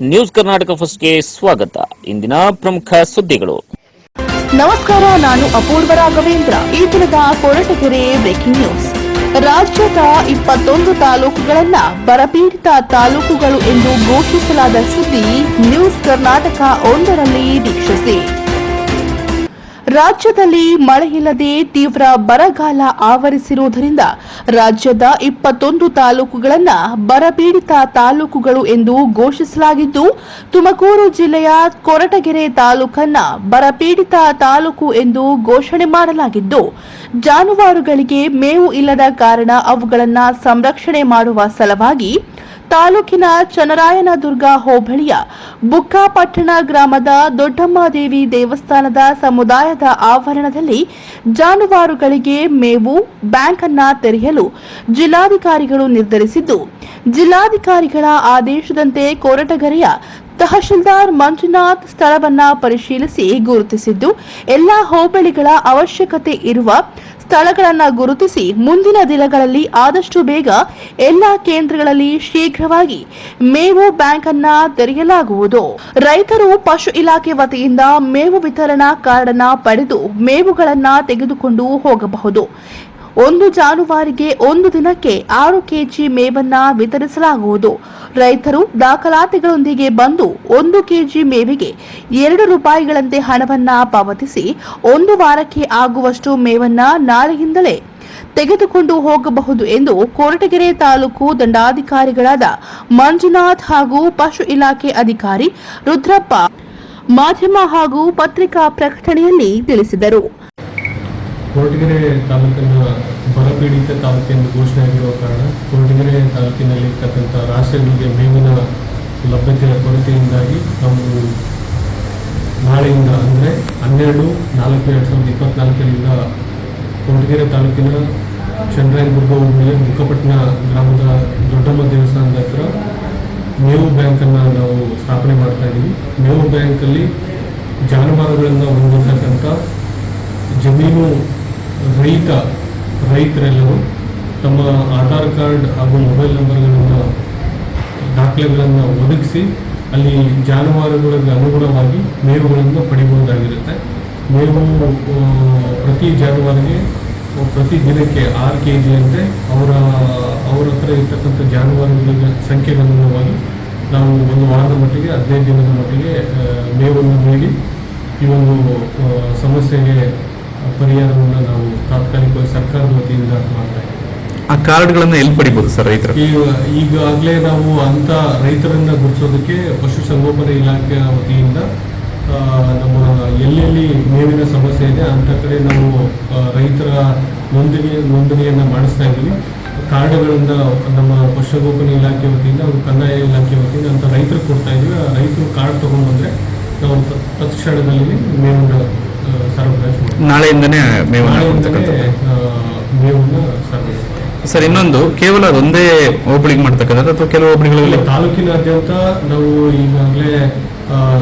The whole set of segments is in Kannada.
ನ್ಯೂಸ್ ಕರ್ನಾಟಕ ಫಸ್ಟ್ಗೆ ಸ್ವಾಗತ. ಇಂದಿನ ಪ್ರಮುಖ ಸುದ್ದಿಗಳು. ನಮಸ್ಕಾರ, ನಾನು ಅಪೂರ್ವ ರಾಘವೇಂದ್ರ. ಈ ದಿನದ ಕೊರಟಗೆರೆ ಬ್ರೇಕಿಂಗ್ ನ್ಯೂಸ್ ರಾಜ್ಯದ ಇಪ್ಪತ್ತೊಂದು ತಾಲೂಕುಗಳನ್ನ ಬರಪೀಡಿತ ತಾಲೂಕುಗಳು ಎಂದು ಘೋಷಿಸಲಾದ ಸುದ್ದಿ ನ್ಯೂಸ್ ಕರ್ನಾಟಕ ಒಂದರಲ್ಲಿ ವೀಕ್ಷಿಸಿ. ರಾಜ್ಯದಲ್ಲಿ ಮಳೆಯಿಲ್ಲದೆ ತೀವ್ರ ಬರಗಾಲ ಆವರಿಸಿರುವುದರಿಂದ ರಾಜ್ಯದ ಇಪ್ಪತ್ತೊಂದು ತಾಲೂಕುಗಳನ್ನು ಬರಪೀಡಿತ ತಾಲೂಕುಗಳು ಎಂದು ಘೋಷಿಸಲಾಗಿದ್ದು, ತುಮಕೂರು ಜಿಲ್ಲೆಯ ಕೊರಟಗೆರೆ ತಾಲೂಕನ್ನ ಬರಪೀಡಿತ ತಾಲೂಕು ಎಂದು ಘೋಷಣೆ ಮಾಡಲಾಗಿದ್ದು, ಜಾನುವಾರುಗಳಿಗೆ ಮೇವು ಇಲ್ಲದ ಕಾರಣ ಅವುಗಳನ್ನು ಸಂರಕ್ಷಣೆ ಮಾಡುವ ಸಲುವಾಗಿ ತಾಲೂಕಿನ ಚನ್ನರಾಯನದುರ್ಗ ಹೋಬಳಿಯ ಬುಕ್ಕಾಪಟ್ಟಣ ಗ್ರಾಮದ ದೊಡ್ಡಮ್ಮದೇವಿ ದೇವಸ್ಥಾನದ ಸಮುದಾಯದ ಆವರಣದಲ್ಲಿ ಜಾನುವಾರುಗಳಿಗೆ ಮೇವು ಬ್ಯಾಂಕ್ ಅನ್ನ ತೆರೆಯಲು ಜಿಲ್ಲಾಧಿಕಾರಿಗಳು ನಿರ್ಧರಿಸಿದ್ದು, ಜಿಲ್ಲಾಧಿಕಾರಿಗಳ ಆದೇಶದಂತೆ ಕೊರಟಗೆರೆಯ ತಹಶೀಲ್ದಾರ್ ಮಂಜುನಾಥ್ ಸ್ಥಳವನ್ನ ಪರಿಶೀಲಿಸಿ ಗುರುತಿಸಿದ್ದು, ಎಲ್ಲಾ ಹೋಬಳಿಗಳ ಅವಶ್ಯಕತೆ ಇರುವ ಸ್ಥಳಗಳನ್ನ ಗುರುತಿಸಿ ಮುಂದಿನ ದಿನಗಳಲ್ಲಿ ಆದಷ್ಟು ಬೇಗ ಎಲ್ಲ ಕೇಂದ್ರಗಳಲ್ಲಿ ಶೀಘ್ರವಾಗಿ ಮೇವು ಬ್ಯಾಂಕ್ ಅನ್ನ ತೆರೆಯಲಾಗುವುದು. ರೈತರು ಪಶು ಇಲಾಖೆ ವತಿಯಿಂದ ಮೇವು ವಿತರಣಾ ಕಾರ್ಡ್ ಪಡೆದು ಮೇವುಗಳನ್ನ ತೆಗೆದುಕೊಂಡು ಹೋಗಬಹುದು. ಒಂದು ಜಾನುವಾರಿಗೆ ಒಂದು ದಿನಕ್ಕೆ ಆರು ಕೆಜಿ ಮೇವನ್ನ ವಿತರಿಸಲಾಗುವುದು. ರೈತರು ದಾಖಲಾತಿಗಳೊಂದಿಗೆ ಬಂದು ಒಂದು ಕೆಜಿ ಮೇವಿಗೆ ಎರಡು ರೂಪಾಯಿಗಳಂತೆ ಹಣವನ್ನ ಪಾವತಿಸಿ ಒಂದು ವಾರಕ್ಕೆ ಆಗುವಷ್ಟು ಮೇವನ್ನ ನಾಳೆಯಿಂದಲೇ ತೆಗೆದುಕೊಂಡು ಹೋಗಬಹುದು ಎಂದು ಕೊರಟಗೆರೆ ತಾಲೂಕು ದಂಡಾಧಿಕಾರಿಗಳಾದ ಮಂಜುನಾಥ್ ಹಾಗೂ ಪಶು ಇಲಾಖೆ ಅಧಿಕಾರಿ ರುದ್ರಪ್ಪ ಮಾಧ್ಯಮ ಹಾಗೂ ಪತ್ರಿಕಾ ಪ್ರಕಟಣೆಯಲ್ಲಿ ತಿಳಿಸಿದರು. ಕೊರಟಗೆರೆ ತಾಲೂಕನ್ನು ಬರಪೀಡಿತ ತಾಲೂಕೆಂದು ಘೋಷಣೆ ಆಗಿರುವ ಕಾರಣ ಕೊರಟಗೆರೆ ತಾಲೂಕಿನಲ್ಲಿ ಇರ್ತಕ್ಕಂಥ ರಾಷ್ಟ್ರಗಳಿಗೆ ಮೇವಿನ ಲಭ್ಯತೆಯ ಕೊರತೆಯಿಂದಾಗಿ ನಾವು ನಾಳೆಯಿಂದ ಅಂದರೆ ಹನ್ನೆರಡು, ನಾಲ್ಕು, ಎರಡು ಸಾವಿರದ ಇಪ್ಪತ್ನಾಲ್ಕರಿಂದ ಕೊರಟಗೆರೆ ತಾಲೂಕಿನ ಚಂದ್ರಾಯನದುರ್ಗ ಹೋಬಳಿಯ ಮುಖಪಟ್ಟಣ ಗ್ರಾಮದ ದೊಡ್ಡಮ್ಮ ದೇವಸ್ಥಾನದ ಹತ್ರ ಮೇವು ಬ್ಯಾಂಕನ್ನು ನಾವು ಸ್ಥಾಪನೆ ಮಾಡ್ತಾ ಇದ್ದೀವಿ. ಮೇವು ಬ್ಯಾಂಕಲ್ಲಿ ಜಾನುವಾರುಗಳನ್ನು ಹೊಂದಿರತಕ್ಕಂಥ ಜಮೀನು ರಹಿತ ರೈತರೆಲ್ಲರೂ ತಮ್ಮ ಆಧಾರ್ ಕಾರ್ಡ್ ಹಾಗೂ ಮೊಬೈಲ್ ನಂಬರ್ಗಳನ್ನು ದಾಖಲೆಗಳನ್ನು ಒದಗಿಸಿ ಅಲ್ಲಿ ಜಾನುವಾರುಗಳಿಗೆ ಅನುಗುಣವಾಗಿ ಮೇವುಗಳನ್ನು ಪಡಿಬಹುದಾಗಿರುತ್ತೆ ಮೇವು ಪ್ರತಿ ಜಾನುವಾರಿಗೆ ಪ್ರತಿ ದಿನಕ್ಕೆ ಆರು ಕೆ ಜಿ ಅಂತೆ ಅವರ ಅವರ ಹತ್ರ ಇರ್ತಕ್ಕಂಥ ಜಾನುವಾರುಗಳಿಗೆ ಸಂಖ್ಯೆಗನುಗುಣವಾಗಿ ನಾವು ಒಂದು ವಾರದ ಮಟ್ಟಿಗೆ, ಹದಿನೈದು ದಿನದ ಮಟ್ಟಿಗೆ ಮೇವನ್ನು ನೀಡಿ ಈ ಒಂದು ಸಮಸ್ಯೆಗೆ ಪರಿಹಾರವನ್ನು ನಾವು ತಾತ್ಕಾಲಿಕವಾಗಿ ಸರ್ಕಾರದ ವತಿಯಿಂದ ಮಾಡ್ತಾ ಇದ್ದೀವಿ. ಆ ಕಾರ್ಡ್ಗಳನ್ನು ಎಲ್ಲಿ ಪಡಿಬೋದು ಸರ್ ರೈತರು? ಈಗ ಈಗಾಗಲೇ ನಾವು ಅಂತ ರೈತರನ್ನ ಗುರುತಿಸೋದಕ್ಕೆ ಪಶುಸಂಗೋಪನೆ ಇಲಾಖೆಯ ವತಿಯಿಂದ ನಮ್ಮ ಎಲ್ಲೆಲ್ಲಿ ಮೇವಿನ ಸಮಸ್ಯೆ ಇದೆ ಅಂತ ಕಡೆ ನಾವು ರೈತರ ನೋಂದಣಿ ನೋಂದಣಿಯನ್ನು ಮಾಡಿಸ್ತಾ ಇದ್ದೀವಿ. ಕಾರ್ಡ್ಗಳಿಂದ ನಮ್ಮ ಪಶುಸಂಗೋಪನೆ ಇಲಾಖೆ ವತಿಯಿಂದ ಹಾಗೂ ಕಂದಾಯ ಇಲಾಖೆ ವತಿಯಿಂದ ಅಂತ ರೈತರು ಕೊಡ್ತಾ ಇದ್ದೀವಿ. ಆ ರೈತರು ಕಾರ್ಡ್ ತೊಗೊಂಡು ಬಂದರೆ ನಾವು ತತ್ಕ್ಷಣದಲ್ಲಿ ಮಾಡ್ತೀವಿ ನಾಳೆಯಿಂದನೇ ಮೇವು ಮೇವನ್ನು ಸರ್ ಇನ್ನೊಂದು ಕೇವಲ ಅದೊಂದೇ ಹೋಬಳಿಗೆ ಮಾಡ್ತಕ್ಕಂಥದ್ದು ಅಥವಾ ಕೆಲವು ಹೋಬಳಿಗಳಲ್ಲಿ? ತಾಲೂಕಿನಾದ್ಯಂತ ನಾವು ಈಗಾಗಲೇ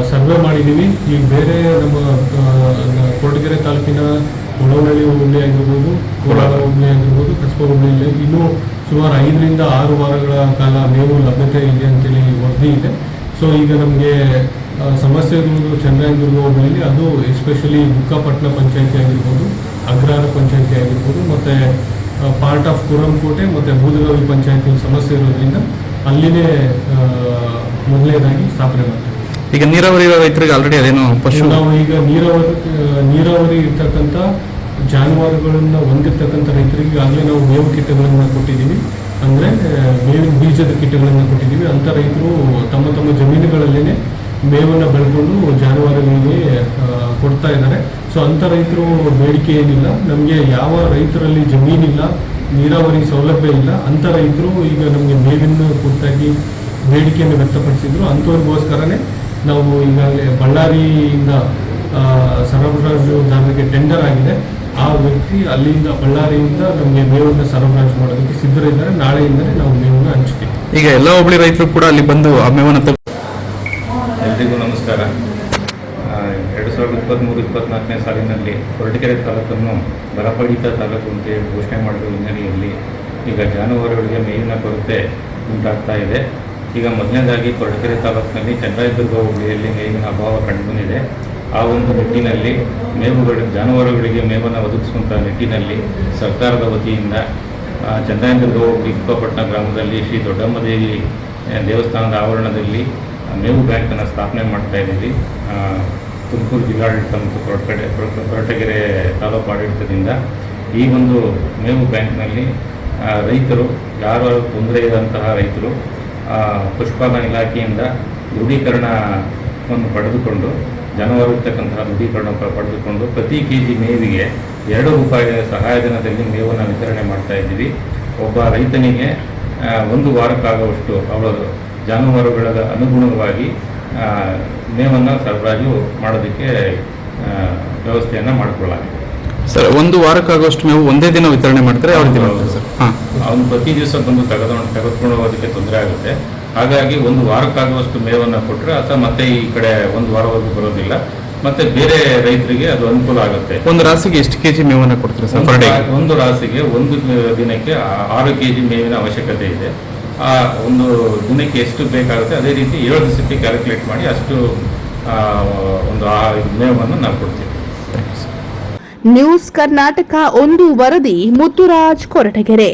ಸರ್ವೆ ಮಾಡಿದ್ದೀವಿ. ಈಗ ಬೇರೆ ನಮ್ಮ ಕೊಡಗೆರೆ ತಾಲೂಕಿನ ಒಳವಳ್ಳಿ ಹೋಬಳಿ ಆಗಿರ್ಬೋದು ಕೋಲಾರ ಹೋಬಳಿ ಆಗಿರ್ಬೋದು ಕಸಬ ಹೋಬಳಿಯಲ್ಲಿ ಇನ್ನೂ ಸುಮಾರು ಐದರಿಂದ ಆರು ವಾರಗಳ ಕಾಲ ಮೇವು ಲಭ್ಯತೆ ಇದೆ ಅಂತೇಳಿ ವರದಿ ಇದೆ. ಸೊ ಈಗ ನಮಗೆ ಸಮಸ್ಯೆ ಇರುವುದು ಚಂದ್ರಾಯನದುರ್ಗ ಹೋಬಳಿಯಲ್ಲಿ ಅದು ಎಸ್ಪೆಷಲಿ ಬುಕ್ಕಾಪಟ್ಟಣ ಪಂಚಾಯತಿ ಆಗಿರ್ಬೋದು ಅಗ್ರಹಾರ ಪಂಚಾಯತಿ ಆಗಿರ್ಬೋದು ಮತ್ತು ಪಾರ್ಟ್ ಆಫ್ ಕುರಂಕೋಟೆ ಮತ್ತು ಬೂದಗಾವಿ ಪಂಚಾಯತಿ ಸಮಸ್ಯೆ ಇರೋದ್ರಿಂದ ಅಲ್ಲಿನೇ ಮೊದಲನೇದಾಗಿ ಸ್ಥಾಪನೆ ಮಾಡ್ತೀವಿ ಈಗ ನೀರಾವರಿ ರೈತರಿಗೆ ಆಲ್ರೆಡಿ ಅದೇನೋ ಪಶು ನಾವು ಈಗ ನೀರಾವರಿ ನೀರಾವರಿ ಇರ್ತಕ್ಕಂಥ ಜಾನುವಾರುಗಳನ್ನು ಹೊಂದಿರ್ತಕ್ಕಂಥ ರೈತರಿಗೆ ಈಗಾಗಲೇ ನಾವು ಮೇವು ಕಿಟ್ಟಗಳನ್ನು ಕೊಟ್ಟಿದ್ದೀವಿ. ಅಂದರೆ ಮೇವಿನ ಬೀಜದ ಕಿಟ್ಟಗಳನ್ನು ಕೊಟ್ಟಿದ್ದೀವಿ. ಅಂಥ ರೈತರು ತಮ್ಮ ತಮ್ಮ ಜಮೀನುಗಳಲ್ಲೇ ಮೇವನ್ನು ಬೆಳ್ಕೊಂಡು ಜಾನುವಾರುಗಳಿಗೆ ಕೊಡ್ತಾ ಇದ್ದಾರೆ. ಸೊ ಅಂಥ ರೈತರು ಬೇಡಿಕೆ ಏನಿಲ್ಲ. ನಮಗೆ ಯಾವ ರೈತರಲ್ಲಿ ಜಮೀನಿಲ್ಲ, ನೀರಾವರಿ ಸೌಲಭ್ಯ ಇಲ್ಲ, ಅಂಥ ರೈತರು ಈಗ ನಮಗೆ ಮೇವಿನ ಕುರಿತಾಗಿ ಬೇಡಿಕೆಯನ್ನು ವ್ಯಕ್ತಪಡಿಸಿದ್ರು. ಅಂಥವ್ರಿಗೋಸ್ಕರನೇ ನಾವು ಈಗಾಗಲೇ ಬಳ್ಳಾರಿಯಿಂದ ಸರಬರಾಜು ಸರಬರಾಜುದಾರರಿಗೆ ಟೆಂಡರ್ ಆಗಿದೆ. ಆ ವ್ಯಕ್ತಿ ಅಲ್ಲಿಂದ, ಬಳ್ಳಾರಿಯಿಂದ ನಮಗೆ ಮೇವನ್ನ ಸರಬರಾಜು ಮಾಡೋದಕ್ಕೆ ಸಿದ್ಧರಿದ್ದಾರೆ. ನಾಳೆಯಿಂದಲೇ ನಾವು ಮೇವನ್ನು ಹಂಚ್ತೀವಿ. ಈಗ ಎಲ್ಲ ಹೋಬಳಿ ರೈತರು ಕೂಡ ಅಲ್ಲಿ ಬಂದು ಆ ಮೇವನ್ನು ಎಲ್ರಿಗೂ ನಮಸ್ಕಾರ. ಎರಡು ಸಾವಿರದ ಇಪ್ಪತ್ತ್ಮೂರು ಇಪ್ಪತ್ತ್ನಾಲ್ಕನೇ ಸಾಲಿನಲ್ಲಿ ಕೊರಟಗೆರೆ ತಾಲೂಕನ್ನು ಬರಪೀಡಿತ ತಾಲೂಕು ಘೋಷಣೆ ಮಾಡಿರುವ ಹಿನ್ನೆಲೆಯಲ್ಲಿ ಈಗ ಜಾನುವಾರುಗಳಿಗೆ ಮೇವಿನ ಕೊರತೆ ಉಂಟಾಗ್ತಾ ಇದೆ. ಈಗ ಮೊದಲನೇದಾಗಿ ಕೊರಟಗೆರೆ ತಾಲೂಕಿನಲ್ಲಿ ಚಂದ್ರಾಯದುರ್ಗ ಹೋಬಳಿಯಲ್ಲಿ ಮೇವಿನ ಅಭಾವ ಕಂಡುಬಂದಿದೆ. ಆ ಒಂದು ನಿಟ್ಟಿನಲ್ಲಿ ಮೇವುಗಳು, ಜಾನುವಾರುಗಳಿಗೆ ಮೇವನ್ನು ಒದಗಿಸುವಂಥ ನಿಟ್ಟಿನಲ್ಲಿ ಸರ್ಕಾರದ ವತಿಯಿಂದ ಚಂದ್ರಾಯದುರ್ಗ ಕುಕ್ಕಪಟ್ಟಣ ಗ್ರಾಮದಲ್ಲಿ ಶ್ರೀ ದೊಡ್ಡಮ್ಮದೇವಿ ದೇವಸ್ಥಾನದ ಆವರಣದಲ್ಲಿ ಮೇವು ಬ್ಯಾಂಕನ್ನು ಸ್ಥಾಪನೆ ಮಾಡ್ತಾ ಇದ್ದೀವಿ. ತುಮಕೂರು ಜಿಲ್ಲಾಡಳಿತ ಮತ್ತು ಕೊರಟಗೆರೆ ಕೊರಟಗೆರೆ ತಾಲೂಕು ಆಡಳಿತದಿಂದ ಈ ಒಂದು ಮೇವು ಬ್ಯಾಂಕ್ನಲ್ಲಿ ರೈತರು ಯಾರು ತೊಂದರೆ ಇರುವಂತಹ ರೈತರು ಆ, ಪಶುಪಾಲನಾ ಇಲಾಖೆಯಿಂದ ದೃಢೀಕರಣವನ್ನು ಪಡೆದುಕೊಂಡು ಜನವರು ಇರ್ತಕ್ಕಂತಹ ದೃಢೀಕರಣ ಪಡೆದುಕೊಂಡು ಪ್ರತಿ ಕೆ ಜಿ ಮೇವಿಗೆ ಎರಡು ರೂಪಾಯಿ ಸಹಾಯಧನದಲ್ಲಿ ಮೇವನ್ನು ವಿತರಣೆ ಮಾಡ್ತಾ ಇದ್ದೀವಿ. ಒಬ್ಬ ರೈತನಿಗೆ ಒಂದು ವಾರಕ್ಕಾಗುವಷ್ಟು ಅವರ ಜಾನುವಾರುಗಳ ಅನುಗುಣವಾಗಿ ಮೇವನ್ನು ಸರಬರಾಜು ಮಾಡೋದಕ್ಕೆ ವ್ಯವಸ್ಥೆಯನ್ನು ಮಾಡಿಕೊಳ್ಳಲಾಗಿದೆ. ಸರ್ ಒಂದು ವಾರಕ್ಕಾಗುವಷ್ಟು ಮೇವು ಒಂದೇ ದಿನ ವಿತರಣೆ ಮಾಡ್ತಾರೆ ಯಾವ ರೀತಿ ಸರ್? ಹಾಂ. ಅವನು ಪ್ರತಿ ದಿವಸ ಬಂದು ತೆಗೆದು ತೆಗೆದುಕೊಂಡು ಹೋಗೋದಕ್ಕೆ ತೊಂದರೆ ಆಗುತ್ತೆ. ಹಾಗಾಗಿ ಒಂದು ವಾರಕ್ಕಾಗುವಷ್ಟು ಮೇವನ್ನು ಕೊಟ್ಟರೆ ಅಥವಾ ಮತ್ತೆ ಈ ಕಡೆ ಒಂದು ವಾರವರೆಗೂ ಬರೋದಿಲ್ಲ. ಮತ್ತೆ ಬೇರೆ ರೈತರಿಗೆ ಅದು ಅನುಕೂಲ ಆಗುತ್ತೆ. ಒಂದು ರಾಸಿಗೆ ಎಷ್ಟು ಕೆಜಿ ಮೇವನ್ನು ಕೊಡ್ತೀರಾ ಸರ್ ಒಂದು ರಾಸಿಗೆ ಒಂದು ದಿನಕ್ಕೆ ಆರು ಕೆ ಜಿ ಮೇವಿನ ಅವಶ್ಯಕತೆ ಇದೆ. ಆ, ಒಂದು ದಿನಕ್ಕೆ ಎಷ್ಟು ಬೇಕಾಗುತ್ತೆ, ಅದೇ ರೀತಿ ಏಳು ದಿವಸಕ್ಕೆ ಕ್ಯಾಲ್ಕುಲೇಟ್ ಮಾಡಿ ಅಷ್ಟು ಒಂದು ಆ ಮೇವನ್ನು ನಾವು ಕೊಡ್ತೀವಿ. ನ್ಯೂಸ್ ಕರ್ನಾಟಕ ಒಂದು ವರದಿ ಮುತ್ತುರಾಜ್ ಕೊರಟಗೆರೆ.